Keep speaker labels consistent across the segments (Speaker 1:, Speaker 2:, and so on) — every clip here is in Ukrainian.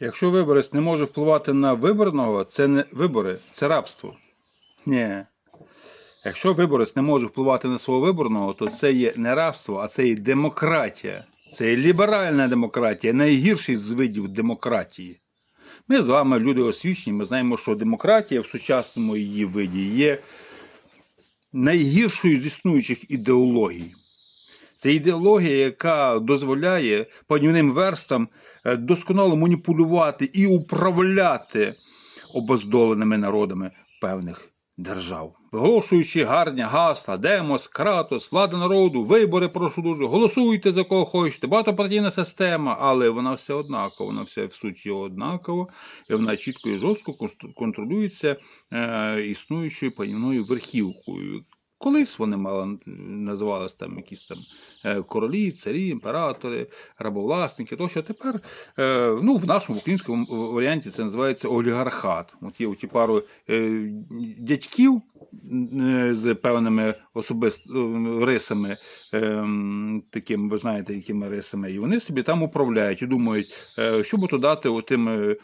Speaker 1: Якщо виборець не може впливати на виборного, це не вибори, це рабство. Ні. Якщо виборець не може впливати на свого виборного, то це є не рабство, а це є демократія. Це є ліберальна демократія, найгірший з видів демократії. Ми з вами люди освічені, ми знаємо, що демократія в сучасному її виді є найгіршою з існуючих ідеологій. Це ідеологія, яка дозволяє панівним верстам е, досконало маніпулювати і управляти обездоленими народами певних держав, виголошуючи гарні гасла, демос, кратос, влада народу, вибори, прошу дуже, голосуйте за кого хочете, багатопартійна система, але вона все однакова, вона все в суті однакова, і вона чітко і жорстко контролюється е, існуючою панівною верхівкою. Колись вони мали називалися там якісь там е, королі, царі, імператори, рабовласники. Тощо тепер е, ну, в нашому українському варіанті це називається олігархат. От є ті пару е, дядьків е, з певними особист е, рисами, е, м, ви знаєте, якими рисами, і вони собі там управляють і думають, е, що би то дати отим е,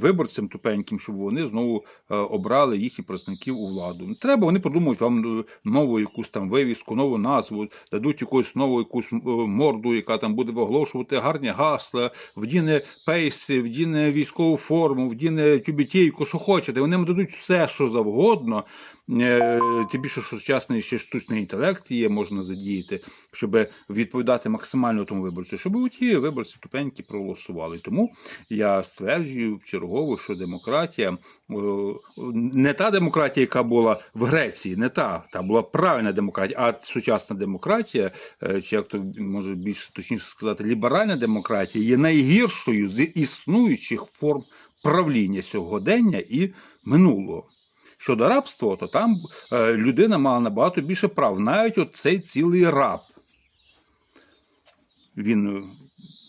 Speaker 1: виборцям тупеньким, щоб вони знову е, обрали їхніх представників у владу. Треба, вони придумають вам е, нову якусь там вивіску, нову назву, дадуть якусь нову якусь е, морду, яка там буде виголошувати гарні гасла, вдіне пейси, вдіне військову форму, вдіне тюбітейку, що хочете. Вони дадуть все, що завгодно. Е, Тим більше, що сучасний ще штучний інтелект є, можна задіяти, щоб відповідати максимально тому виборцю, щоб ті виборці тупенькі проголосували. Тому я стверджую чергово, що демократія е, не та демократія, яка була в Греції, не та, та була правильна демократія, а сучасна демократія, е, чи як то може більш точніше сказати, ліберальна демократія є найгіршою з існуючих форм правління сьогодення і минулого. Щодо рабства, то там е, людина мала набагато більше прав, навіть от цей цілий раб. Він е,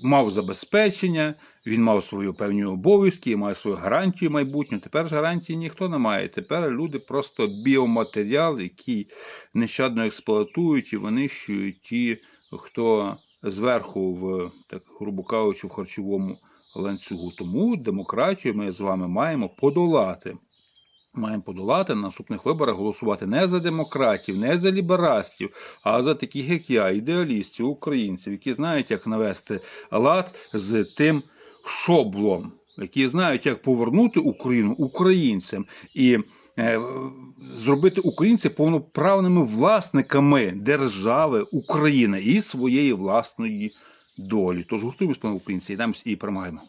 Speaker 1: мав забезпечення, він мав свої певні обов'язки, має свою гарантію майбутнього. Тепер ж гарантії ніхто не має. Тепер люди просто біоматеріал, який нещадно експлуатують і винищують ті, хто зверху, в так грубо кажучи, в харчовому ланцюгу. Тому демократію ми з вами маємо подолати. Маємо подолати на наступних виборах голосувати не за демократів, не за ліберастів, а за таких, як я, ідеалістів, українців, які знають, як навести лад з тим шоблом, які знають, як повернути Україну українцям і е, зробити українців повноправними власниками держави України і своєї власної долі. Тож гуртуємось, пане українці, дамось і перемагаємо.